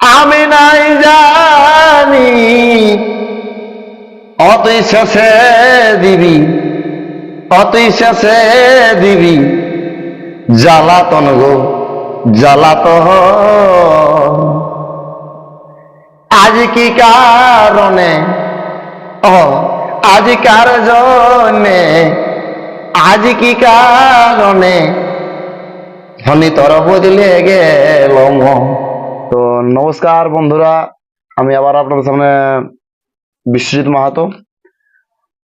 আমি নাই জানি শেষে দিবি অতই শেষে দিবি, জ্বালাতন গো, জ্বালাতন আজ কি কারণে, ও, আজ কার জন্যে, আজ কি কারণে, ধনী তর বদলে গেল। তো নমস্কার বন্ধুরা, আমি আবার আপনাদের সামনে বিশ্বজিৎ মাহাতো।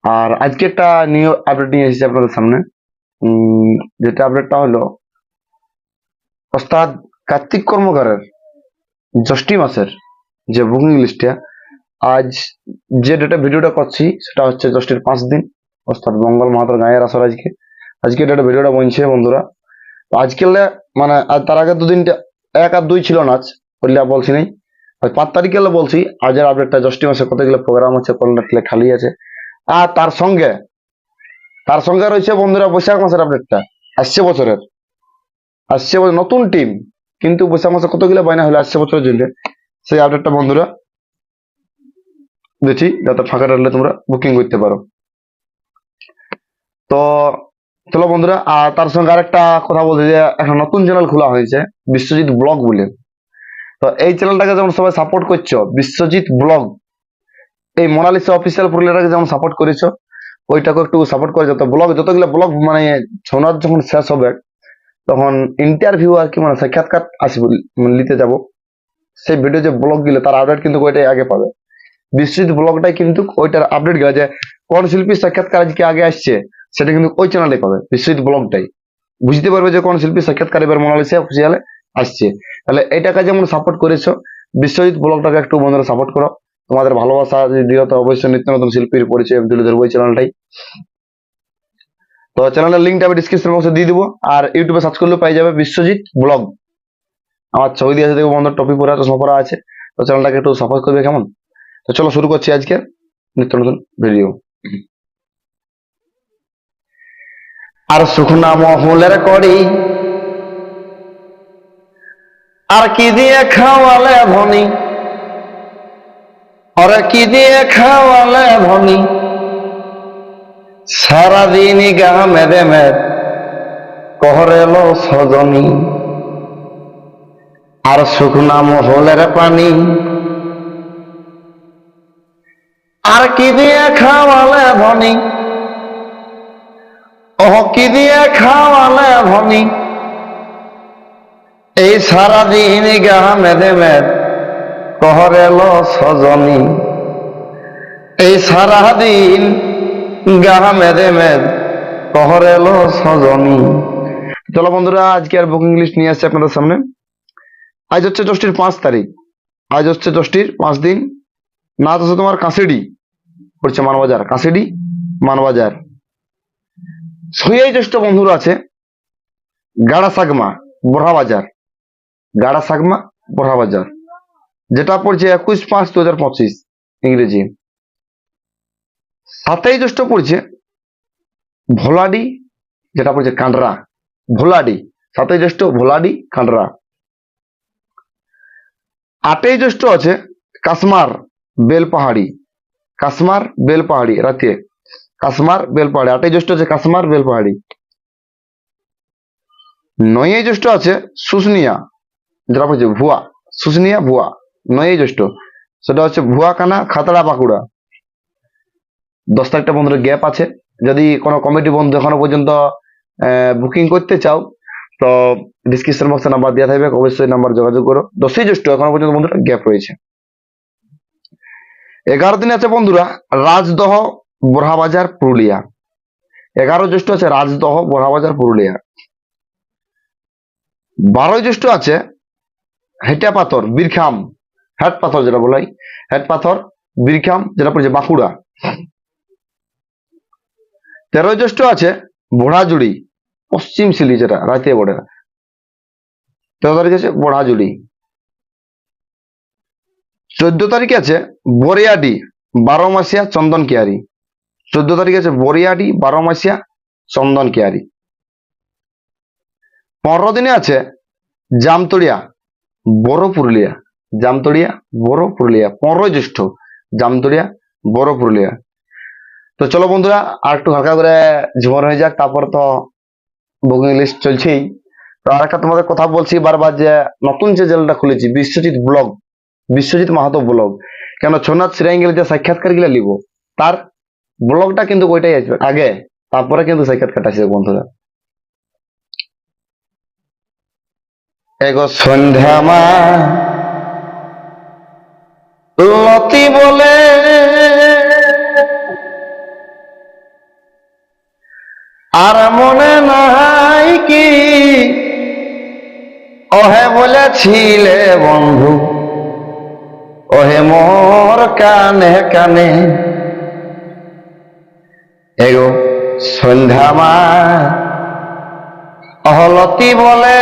আর আজকে একটা নিউ আপডেট নিয়ে এসেছি আপনাদের সামনে। যেটা আপডেটটা হলো, ওস্তাদ কার্তিক কর্মকারের জ্যৈষ্ঠী মাসের যে বুকিং লিস্টটা আজ যে ডেটে ভিডিওটা করছি, সেটা হচ্ছে জ্যৈষ্ঠীর পাঁচ দিন, ওস্তাদ মঙ্গল মাহাতোর গায়ের আসর আজকে। আজকে ডেটে ভিডিওটা বনছে বন্ধুরা। আজকে মানে তার আগে দুদিনটা, এক আর দুই ছিল নাচ আর বলছি নাই। পাঁচ তারিখে বলছি, আজের আপডেটটা জ্যৈষ্ঠী মাসে কতগুলো প্রোগ্রাম আছে কোনটা খালি আছে। আর তার সঙ্গে তার সঙ্গে রয়েছে বন্ধুরা বৈশাখ মাসের আপডেটটা আসছে বছরের। আসছে বছর, নতুন টিম কিন্তু বৈশাখ মাসে কতগুলো বাইনা হলো আসছে বছরের জন্য? সেই আপডেটটা বন্ধুরা দেখি, যাতে ফাঁকা রাখলে তোমরা বুকিং করতে পারো। তো, চলো বন্ধুরা, আর তার সঙ্গে আরেকটা কথা বলতে যে, একটা নতুন চ্যানেল খোলা হয়েছে, বিশ্বজিৎ ব্লগ বলে। তো এই চ্যানেলটাকে যেমন সবাই সাপোর্ট করছ, বিশ্বজিৎ ব্লগ, এই মোনালিসা অফিসিয়াল পুরুলিয়াটাকে যেমন সাপোর্ট করেছ ওইটাকে একটু সাপোর্ট করে যত ব্লগ যতগুলো ব্লগ মানে শোনার যখন শেষ হবে, তখন ইন্টারভিউ আর কি মানে সাক্ষাৎকার আসবে মানে নিতে যাব। সেই ভিডিও যে ব্লগগুলো তার আপডেট কিন্তু ওইটাই আগে পাবে। বিশ্বজিৎ ব্লগটাই কিন্তু ওইটার আপডেট গেলে যে, কোন শিল্পীর সাক্ষাৎকার আজকে আগে আসছে, সেটা কিন্তু ওই চ্যানেলে পাবে, বিশ্বজিৎ ব্লগটাই। বুঝতে পারবে যে কোন শিল্পীর সাক্ষাৎকার এবার মোনালিসা অফিসিয়ালে আসছে। তাহলে এটাকে যেমন সাপোর্ট করেছ, বিশ্বজিৎ ব্লগটাকে একটু বন্ধুরা সাপোর্ট করো। তোমাদের ভালোবাসা দিও, তো অবশ্যই নিত্য নতুন শিল্পীর পরিচয় তুলে ধরবো চ্যানেলটাই। তো চ্যানেলের লিঙ্কটা আমি ডিসক্রিপশন বক্সে দিয়ে দিবো, আর ইউটিউবে সার্চ করলেও পাই যাবে বিশ্বজিৎ ব্লগ। আমার ছবি দিয়ে আছে দেখব বন্ধুর টপিক পরে, চশমা পরা আছে। তো চ্যানেলটাকে একটু সাপোর্ট করবে কেমন? তো চলো শুরু করছি আজকে নিত্য নতুন ভিডিও আর শুকনা মহলের করি আর কি দিয়ে খাওয়ালে ধনী? আরে কি দিয়ে খাওয়ালে ধনী? সারাদিন গা মেদে মেদ কহরেল সজনী। আর শুকনা মহলের পানি। আর কি দিয়ে খাওয়ালে ধনী? ওহ, কি দিয়ে খাওয়ালে ধনী? এই সারাদিন গা মেদে মেদ কহরেল সজনী এই সারাদিন গা মেদে মেদ কহরেল সজনী চলো বন্ধুরা, আজকে আর বুকিং লিস্ট নিয়ে আসছে আপনাদের সামনে। আজ হচ্ছে জ্যৈষ্ঠীর পাঁচ তারিখ। আজ হচ্ছে জ্যৈষ্ঠীর পাঁচ দিন। নাচ হচ্ছে তোমার কাঁসিডি। পড়ছে মানবাজার, কাঁসিডি, মানবাজার। ছয়ই জ্যৈষ্ঠ বন্ধুরা আছে, গাড়া সাগমা বড়া বাজার গাড়া সাগমা বড়া বাজার যেটা পড়ছে একুশ পাঁচ দু হাজার পঁচিশ ইংরেজি। সাতই জ্যৈষ্ঠ পড়ছে ভোলাডি, যেটা পড়ছে কাঁডরা ভোলাডি, সাতই জ্যৈষ্ঠ ভোলাডি কাঁডরা আটই জ্যৈষ্ঠ আছে কাশ্মার বেলপাহাড়ি। কাশ্মার বেলপাহাড়ি, রাতে। কাশ্মার বেলপাহাড়ি। আটই জ্যৈষ্ঠ আছে কাশ্মার বেলপাহাড়ি। নয়ই জ্যৈষ্ঠ আছে শুশনিয়া যেটা বলছে ভুয়া শুশনিয়া ভুয়া, নয়ই জ্যৈষ্ঠ, সেটা হচ্ছে ভুয়া কানা, খাতড়া, বাঁকুড়া। দশ তারিখটা বন্ধুরা গ্যাপ আছে। যদি কোনো কমিটি বন্ধু এখনও পর্যন্ত বুকিং করতে চাও, তো ডিসক্রিপশন বক্সে নাম্বার দেওয়া থাকবে, অবশ্যই নাম্বার যোগাযোগ করো। দশই জ্যৈষ্ঠ এখনও পর্যন্ত বন্ধুরা গ্যাপ রয়েছে। এগারো দিন আছে বন্ধুরা, রাজদহ বোরহাবাজার পুরুলিয়া। এগারো জ্যৈষ্ঠ আছে রাজদহ বোরহাবাজার পুরুলিয়া। বারোই জ্যৈষ্ঠ আছে হেটা পাথর, বীরখাম, হেট পাথর যেটা বলাই হেট পাথর, বীরখাম, যেটা পড়ছে বাঁকুড়া। তেরোই জ্যৈষ্ঠ আছে বোড়াজুড়ি পশ্চিম শিলি যেটা রাতে বড়ে তেরো তারিখ আছে বোড়াজুড়ি চোদ্দ তারিখে আছে বরিয়াডি বারো মাসিয়া চন্দন কেয়ারি। চোদ্দ তারিখে আছে বরিয়াডি বারো মাসিয়া চন্দন কেয়ারি। পনেরো দিনে আছে জামতলিয়া বড় পুরুলিয়া জামতড়িয়া বড় পুরুলিয়া, পনেরোই জ্যৈষ্ঠ জামতড়িয়া বড় পুরুলিয়া। তো চলো বন্ধুরা, আর একটু হালকা করে ঝুমার হয়ে যাক, তারপর তো বুকিং লিস্ট চলছেই। তো আর একটা তোমাদের কথা বলছি বারবার যে নতুন যে চ্যানেলটা খুলেছি, বিশ্বজিৎ ব্লগ, বিশ্বজিৎ মাহাতো ব্লগ, কেন সোনাথ সিরাইঙ্গেল যে সাক্ষাৎকারগুলা নিব তার ব্লগটা কিন্তু ওইটাই আসবে আগে, তারপরে কিন্তু সাক্ষাৎকারটা আসবে বন্ধুরা। এগো সন্ধ্যা মা লতি বলে, আর মনে নাই কি? ওহে বলেছিলে বন্ধু, ওহে মোর কানে কানে। এগো সন্ধ্যা মা অহলতি বলে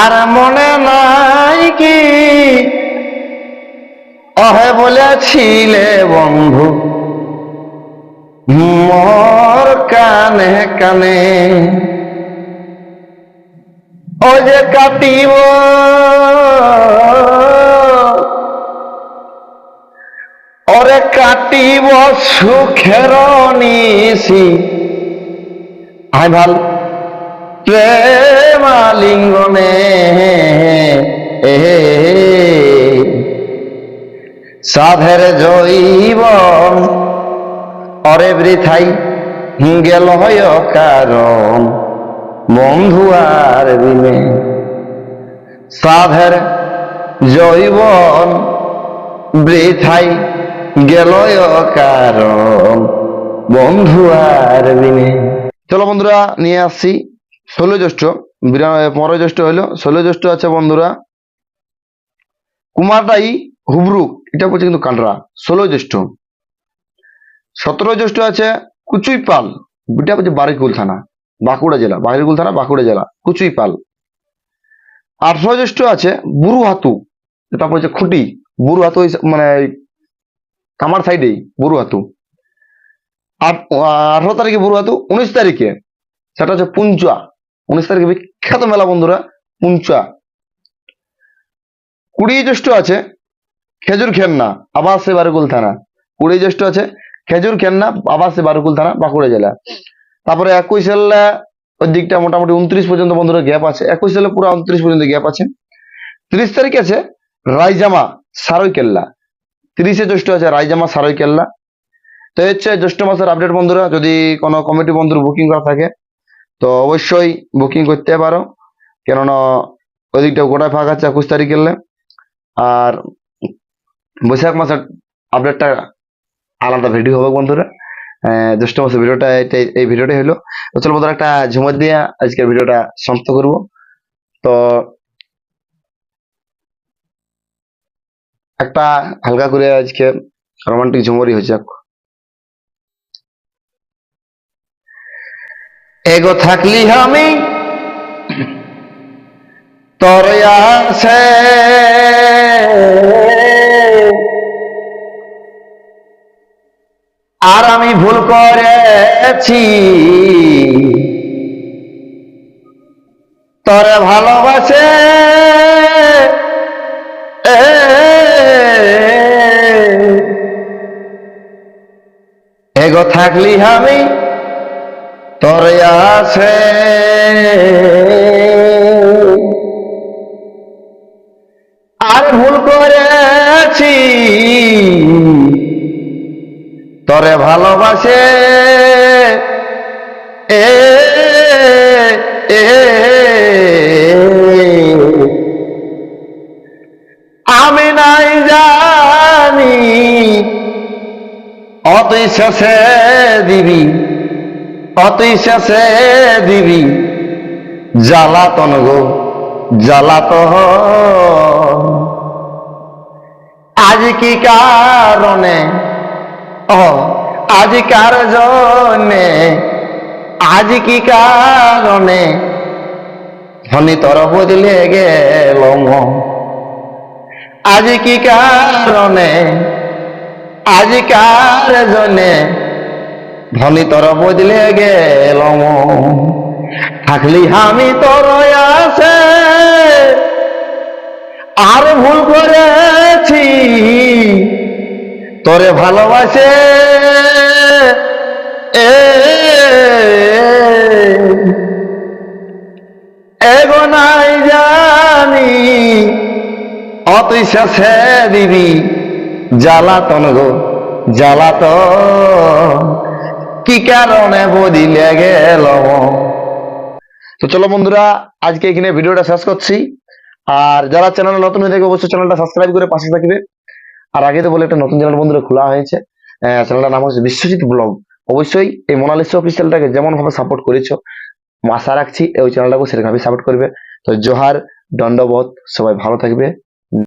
আর মনে নাই কি? অহে বলেছিলে বন্ধু, মোর কানে কানে। ও যে কাটিব ওরে কাটিব সুখের নিশি। আই ভালো। প্রেমালিঙ্গনে সাধের জৈবন। অরে বৃথাই গেল হয় কারণ বন্ধু আর বিনে। সাধের জৈবন বৃথাই গেল কারণ বন্ধু আর বিনে। চলো বন্ধুরা, নিয়ে আসছি। ষোলো জ্যৈষ্ঠ পনেরো জ্যৈষ্ঠ হইল। ষোলো জ্যৈষ্ঠ আছে বন্ধুরা। কুমারটাই হুবরুক এটা বলছে কিন্তু কানরা ষোলো জ্যৈষ্ঠ। সতেরো জ্যৈষ্ঠ আছে কুচুইপাল, এটা বলছে বারিকুল থানা, বাঁকুড়া জেলা বারিকুল থানা, বাঁকুড়া জেলা, কুচুইপাল। আঠারো জ্যৈষ্ঠ আছে বুরু হাতু এটা বলছে খুঁটি। বুরু হাতু মানে কামার সাইডেই বুরু হাতু। আর আঠারো তারিখে বুরু হাতু, উনিশ তারিখে, সেটা হচ্ছে পুঞ্চা উনিশ তারিখে বিখ্যাত মেলা, বন্ধুরা পুঞ্চা কুড়ি জ্যৈষ্ঠ আছে, খেজুর খেন্না আবার সে বারুকুল থানা। কুড়ি জ্যৈষ্ঠ আছে, খেজুর খেন্না আবার সে বারুকুল থানা, বাঁকুড়া জেলা। তারপরে একুশ সালে, ওই দিকটা মোটামুটি উনত্রিশ পর্যন্ত, বন্ধুরা, গ্যাপ আছে। একুশ সালে পুরো উনত্রিশ পর্যন্ত গ্যাপ আছে। তিরিশ তারিখ আছে রায়জামা সারই কেল্লা তিরিশে জ্যৈষ্ঠ আছে রায়জামা সারই কেল্লা। তো হচ্ছে জ্যৈষ্ঠ মাসের আপডেট বন্ধুরা, যদি কোনো কমিটি বন্ধুর বুকিং করা থাকে, তো অবশ্যই বুকিং করতে পারো। কেননা ওই দিকটা গোটায় ফাঁকা আছে একুশ তারিখ গেলে আর বৈশাখ মাসের আপডেটটা আলাদা ভিডিও হবে বন্ধুরা। জ্যৈষ্ঠ মাসের ভিডিওটা এই ভিডিওটাই হলো। তো চলো বন্ধুরা, একটা ঝুমর দিয়ে আজকের ভিডিওটা সমাপ্ত করব। তো একটা হালকা করে আজকে রোমান্টিক ঝুমরই হচ্ছে এগো থাকলি আমি, তোর আছে আর আমি ভুল করেছি, তোরে ভালোবাসে। থাকলি আমি তোর আছে। আর ভুল করেছি তরে ভালোবাসে। এ এ অতই শেষে দিবি, অতই শেষে দিবি। জ্বালাতন গো, জ্বালাতন। আজ কি কারণে? ও, আজ কার জন্যে? আজ কি কারণে? ধনী তর বদলে গেল। আজ কি কারণে? আজ কার জন্যে ধনী তোর বদলে গেল থাকলি আমি তোর আছে, আর ভুল করেছি, তোরে ভালোবাসে। এ, এগো নাই জানি অতুই শেষে দিবি। জ্বালাতন গো, জ্বালাতন। কি কারণে বদিলে গেল তো চলো বন্ধুরা, আজকে এখানে ভিডিওটা শেষ করছি। আর যারা চ্যানেলে নতুন হয়ে থাকে অবশ্যই চ্যানেলটা সাবস্ক্রাইব করে পাশে থাকবে। আর আগে তো বলে একটা নতুন চ্যানেল বন্ধুরা খোলা হয়েছে। চ্যানেলটার নাম হচ্ছে বিশ্বজিৎ ব্লগ। অবশ্যই এই মোনালিসা অফিসিয়ালটাকে যেমন ভাবে সাপোর্ট করেছ, আশা রাখছি এই চ্যানেলটাকে সেরকম ভাবে সাপোর্ট করবে। তো জোহার, দণ্ডবোধ, সবাই ভালো থাকবে।